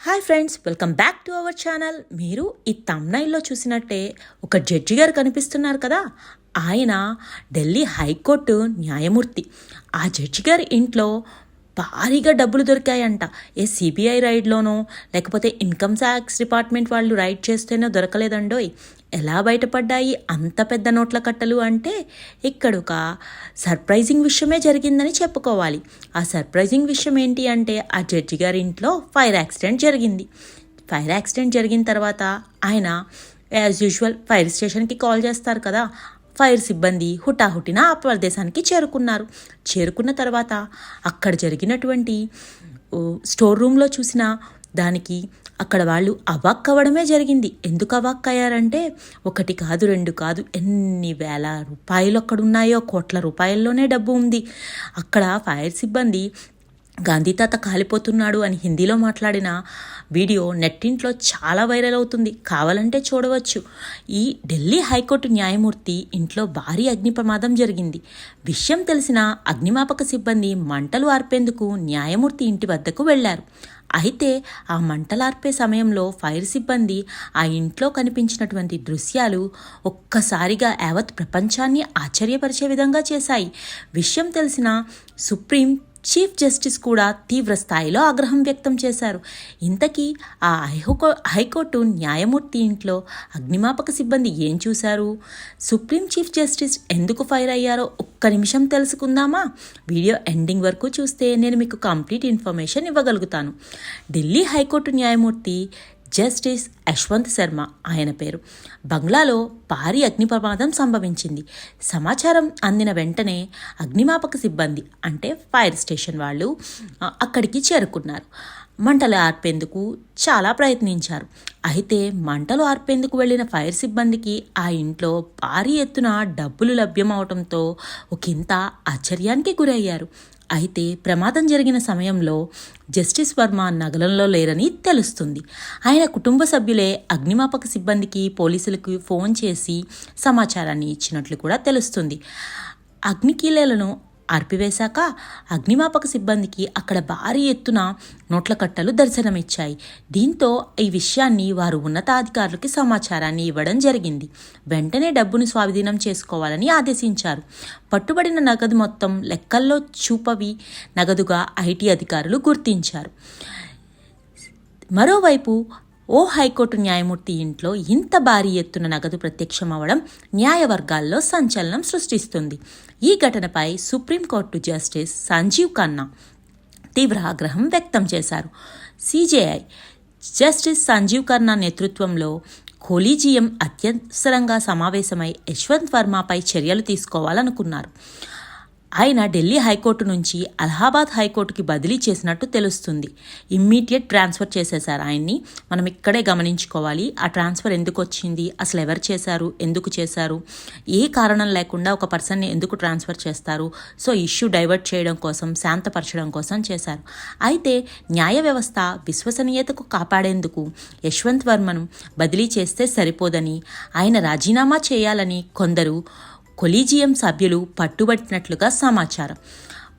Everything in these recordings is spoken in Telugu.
Hi friends welcome back to our channel. మీరు ఈ తమ్నైల్లో చూసినట్టే ఒక జడ్జి గారు కనిపిస్తున్నారు కదా? ఆయన ఢిల్లీ హైకోర్టు న్యాయమూర్తి. ఆ జడ్జి గారి ఇంట్లో భారీగా డబ్బులు దొరికాయంట. ఏ సిబిఐ రైడ్లోనో లేకపోతే ఇన్కమ్ ట్యాక్స్ డిపార్ట్మెంట్ వాళ్ళు రైడ్ చేస్తేనో దొరకలేదండోయ్. ఎలా బయటపడ్డాయి అంత పెద్ద నోట్ల కట్టలు అంటే ఇక్కడ ఒక సర్ప్రైజింగ్ విషయమే జరిగిందని చెప్పుకోవాలి. ఆ సర్ప్రైజింగ్ విషయం ఏంటి అంటే ఆ జడ్జి గారి ఇంట్లో ఫైర్ యాక్సిడెంట్ జరిగింది. ఫైర్ యాక్సిడెంట్ జరిగిన తర్వాత ఆయన యాజ్ యూజువల్ ఫైర్ స్టేషన్కి కాల్ చేస్తారు కదా. ఫైర్ సిబ్బంది హుటాహుటిన ఆ ప్రదేశానికి చేరుకున్నారు. చేరుకున్న తర్వాత అక్కడ జరిగినటువంటి స్టోర్ రూమ్లో చూసిన దానికి అక్కడ వాళ్ళు అవాక్ అవ్వడమే జరిగింది. ఎందుకు అవాక్ అయ్యారంటే ఒకటి కాదు రెండు కాదు ఎన్ని వేల రూపాయలు అక్కడ ఉన్నాయో కోట్ల రూపాయల్లోనే డబ్బు ఉంది. అక్కడ ఫైర్ సిబ్బంది గాంధీ తాత కాలిపోతున్నాడు అని హిందీలో మాట్లాడిన వీడియో నెట్టింట్లో చాలా వైరల్ అవుతుంది. కావాలంటే చూడవచ్చు. ఈ ఢిల్లీ హైకోర్టు న్యాయమూర్తి ఇంట్లో భారీ అగ్ని ప్రమాదం జరిగింది. విషయం తెలిసిన అగ్నిమాపక సిబ్బంది మంటలు ఆర్పేందుకు న్యాయమూర్తి ఇంటి వద్దకు వెళ్ళారు. అయితే ఆ మంటలార్పే సమయంలో ఫైర్ సిబ్బంది ఆ ఇంట్లో కనిపించినటువంటి దృశ్యాలు ఒక్కసారిగా యావత్ ప్రపంచాన్ని ఆశ్చర్యపరిచే విధంగా చేశాయి. విషయం తెలిసిన సుప్రీం చీఫ్ జస్టిస్ కూడా తీవ్ర స్థాయిలో ఆగ్రహం వ్యక్తం చేశారు. ఇంతకీ ఆ హైకో హైకోర్టు న్యాయమూర్తి ఇంట్లో అగ్నిమాపక సిబ్బంది ఏం చూశారు? సుప్రీం చీఫ్ జస్టిస్ ఎందుకు ఫైర్ అయ్యారో ఒక్క నిమిషం తెలుసుకుందామా? వీడియో ఎండింగ్ వరకు చూస్తే నేను మీకు కంప్లీట్ ఇన్ఫర్మేషన్ ఇవ్వగలుగుతాను. ఢిల్లీ హైకోర్టు న్యాయమూర్తి జస్టిస్ యశ్వంత్ శర్మ ఆయన పేరు. బంగ్లాలో భారీ అగ్ని ప్రమాదం సంభవించింది. సమాచారం అందిన వెంటనే అగ్నిమాపక సిబ్బంది అంటే ఫైర్ స్టేషన్ వాళ్ళు అక్కడికి చేరుకున్నారు. మంటలు ఆర్పేందుకు చాలా ప్రయత్నించారు. అయితే మంటలు ఆర్పేందుకు వెళ్ళిన ఫైర్ సిబ్బందికి ఆ ఇంట్లో భారీ ఎత్తున డబ్బులు లభ్యమవటంతో ఒకంత ఆశ్చర్యానికి గురయ్యారు. అయితే ప్రమాదం జరిగిన సమయంలో జస్టిస్ వర్మ నగరంలో లేరని తెలుస్తుంది. ఆయన కుటుంబ సభ్యులే అగ్నిమాపక సిబ్బందికి పోలీసులకు ఫోన్ చేసి సమాచారాన్ని ఇచ్చినట్లు కూడా తెలుస్తుంది. అగ్నికీలలను ఆర్పివేశాక అగ్నిమాపక సిబ్బందికి అక్కడ భారీ ఎత్తున నోట్ల కట్టలు దర్శనమిచ్చాయి. దీంతో ఈ విషయాన్ని వారు ఉన్నతాధికారులకి సమాచారాన్ని ఇవ్వడం జరిగింది. వెంటనే డబ్బును స్వాధీనం చేసుకోవాలని ఆదేశించారు. పట్టుబడిన నగదు మొత్తం లెక్కల్లో చూపవి నగదుగా ఐటీ అధికారులు గుర్తించారు. మరోవైపు ఓ హైకోర్టు న్యాయమూర్తి ఇంట్లో ఇంత భారీ ఎత్తున నగదు ప్రత్యక్షమవడం న్యాయవర్గాల్లో సంచలనం సృష్టిస్తుంది. ఈ ఘటనపై సుప్రీంకోర్టు జస్టిస్ సంజీవ్ ఖన్నా తీవ్ర ఆగ్రహం వ్యక్తం చేశారు. సిజేఐ జస్టిస్ సంజీవ్ ఖన్నా నేతృత్వంలో కొలీజియం అత్యవసరంగా సమావేశమై యశ్వంత్ వర్మపై చర్యలు తీసుకోవాలనుకున్నారు. ఆయన ఢిల్లీ హైకోర్టు నుంచి అలహాబాద్ హైకోర్టుకి బదిలీ చేసినట్టు తెలుస్తుంది. ఇమ్మీడియట్ ట్రాన్స్ఫర్ చేసేశారు ఆయన్ని. మనం ఇక్కడే గమనించుకోవాలి. ఆ ట్రాన్స్ఫర్ ఎందుకు వచ్చింది? అసలు ఎవరు చేశారు? ఎందుకు చేశారు? ఏ కారణం లేకుండా ఒక పర్సన్ని ఎందుకు ట్రాన్స్ఫర్ చేస్తారు? సో ఇష్యూ డైవర్ట్ చేయడం కోసం శాంతపరచడం కోసం చేశారు. అయితే న్యాయ వ్యవస్థ విశ్వసనీయతకు కాపాడేందుకు యశ్వంత్ వర్మను బదిలీ చేస్తే సరిపోదని ఆయన రాజీనామా చేయాలని కొందరు కొలీజియం సభ్యులు పట్టుబట్టినట్లుగా సమాచారం.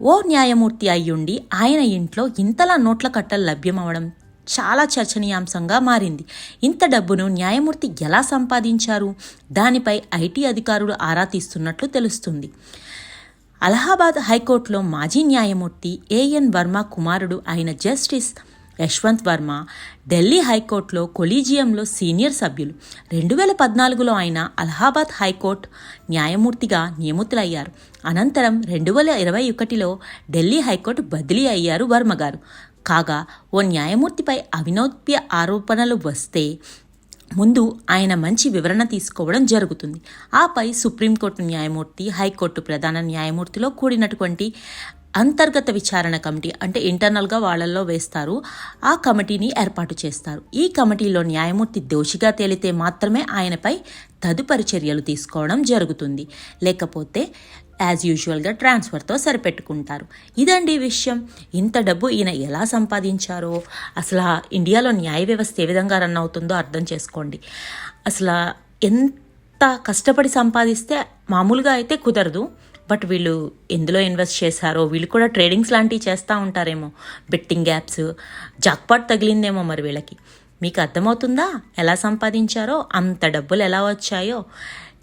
ఓ న్యాయమూర్తి అయ్యుండి ఆయన ఇంట్లో ఇంతలా నోట్ల కట్టలు లభ్యమవడం చాలా చర్చనీయాంశంగా మారింది. ఇంత డబ్బును న్యాయమూర్తి ఎలా సంపాదించారు? దానిపై ఐటీ అధికారులు ఆరా తీస్తున్నట్లు తెలుస్తుంది. అలహాబాద్ హైకోర్టులో మాజీ న్యాయమూర్తి ఏఎన్ వర్మ కుమారుడు అయిన జస్టిస్ యశ్వంత్ వర్మ ఢిల్లీ హైకోర్టులో కొలీజియంలో సీనియర్ సభ్యులు. రెండు వేల పద్నాలుగులో ఆయన అలహాబాద్ హైకోర్టు న్యాయమూర్తిగా నియమితులయ్యారు. అనంతరం రెండు వేల ఇరవై ఒకటిలో ఢిల్లీ హైకోర్టు బదిలీ అయ్యారు వర్మ గారు. కాగా ఓ న్యాయమూర్తిపై అవినోప్య ఆరోపణలు వస్తే ముందు ఆయన మంచి వివరణ తీసుకోవడం జరుగుతుంది. ఆపై సుప్రీంకోర్టు న్యాయమూర్తి హైకోర్టు ప్రధాన న్యాయమూర్తిలో కూడినటువంటి అంతర్గత విచారణ కమిటీ అంటే ఇంటర్నల్గా వాళ్ళల్లో వేస్తారు. ఆ కమిటీని ఏర్పాటు చేస్తారు. ఈ కమిటీలో న్యాయమూర్తి దోషిగా తేలితే మాత్రమే ఆయనపై తదుపరి చర్యలు తీసుకోవడం జరుగుతుంది. లేకపోతే యాజ్ యూజువల్గా ట్రాన్స్ఫర్తో సరిపెట్టుకుంటారు. ఇదండి విషయం. ఇంత డబ్బు ఈయన ఎలా సంపాదించారో? అసలు ఆ ఇండియాలో న్యాయ వ్యవస్థ ఏ విధంగా రన్ అవుతుందో అర్థం చేసుకోండి. అసలు ఎంత కష్టపడి సంపాదిస్తే మామూలుగా అయితే కుదరదు. బట్ వీళ్ళు ఎందులో ఇన్వెస్ట్ చేశారో వీళ్ళు కూడా ట్రేడింగ్స్ లాంటివి చేస్తూ ఉంటారేమో. బెట్టింగ్ యాప్స్ జాక్పాట్ తగిలిందేమో మరి వీళ్ళకి. మీకు అర్థమవుతుందా? ఎలా సంపాదించారో? అంత డబ్బులు ఎలా వచ్చాయో?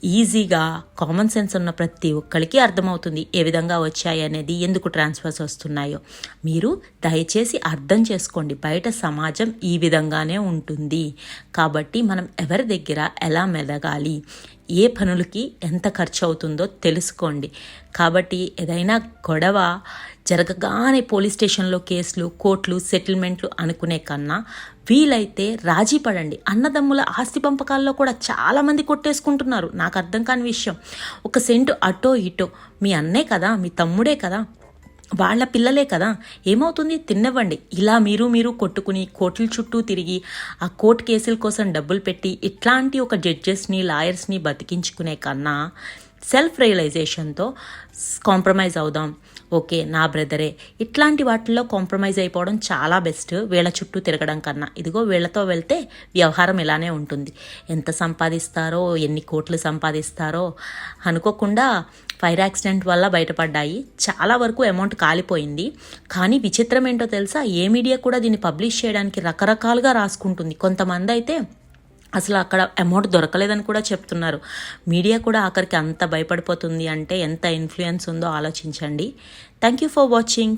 ఈజీగా కామన్ సెన్స్ ఉన్న ప్రతి ఒక్కరికి అర్థమవుతుంది ఏ విధంగా వచ్చాయి అనేది ఎందుకు ట్రాన్స్ఫర్స్ వస్తున్నాయో. మీరు దయచేసి అర్థం చేసుకోండి. బయట సమాజం ఈ విధంగానే ఉంటుంది. కాబట్టి మనం ఎవరి దగ్గర ఎలా మెదగాలి ఏ పనులకి ఎంత ఖర్చు అవుతుందో తెలుసుకోండి. కాబట్టి ఏదైనా గొడవ జరగగానే పోలీస్ స్టేషన్లో కేసులు కోర్టులు సెటిల్మెంట్లు అనుకునే కన్నా వీలైతే రాజీ పడండి. అన్నదమ్ముల ఆస్తి పంపకాల్లో కూడా చాలామంది కొట్టేసుకుంటున్నారు. నాకు అర్థం కాని విషయం. ఒక సెంటు అటో ఇటో. మీ అన్నే కదా? మీ తమ్ముడే కదా? వాళ్ళ పిల్లలే కదా? ఏమవుతుంది? తిన్నవ్వండి. ఇలా మీరు మీరు కొట్టుకుని కోర్టుల చుట్టూ తిరిగి ఆ కోర్టు కేసుల కోసం డబ్బులు పెట్టి ఇట్లాంటి ఒక జడ్జెస్ని లాయర్స్ని బతికించుకునే కన్నా సెల్ఫ్ రియలైజేషన్తో కాంప్రమైజ్ అవుదాం. ఓకే నా బ్రదరే. ఇట్లాంటి వాటిల్లో కాంప్రమైజ్ అయిపోవడం చాలా బెస్ట్. వీళ్ళ చుట్టూ తిరగడం కన్నా. ఇదిగో వీళ్ళతో వెళ్తే వ్యవహారం ఇలానే ఉంటుంది. ఎంత సంపాదిస్తారో ఎన్ని కోట్లు సంపాదిస్తారో అనుకోకుండా ఫైర్ యాక్సిడెంట్ వల్ల బయటపడ్డాయి. చాలా వరకు అమౌంట్ కాలిపోయింది. కానీ విచిత్రం ఏంటో తెలుసా? ఏ మీడియా కూడా దీన్ని పబ్లిష్ చేయడానికి రకరకాలుగా రాసుకుంటుంది. కొంతమంది అయితే అసలు అక్కడ అమౌంట్ దొరకలేదని కూడా చెప్తున్నారు. మీడియా కూడా ఆఖరికి అంత భయపడిపోతుంది అంటే ఎంత ఇన్ఫ్లుయెన్స్ ఉందో ఆలోచించండి. Thank you for watching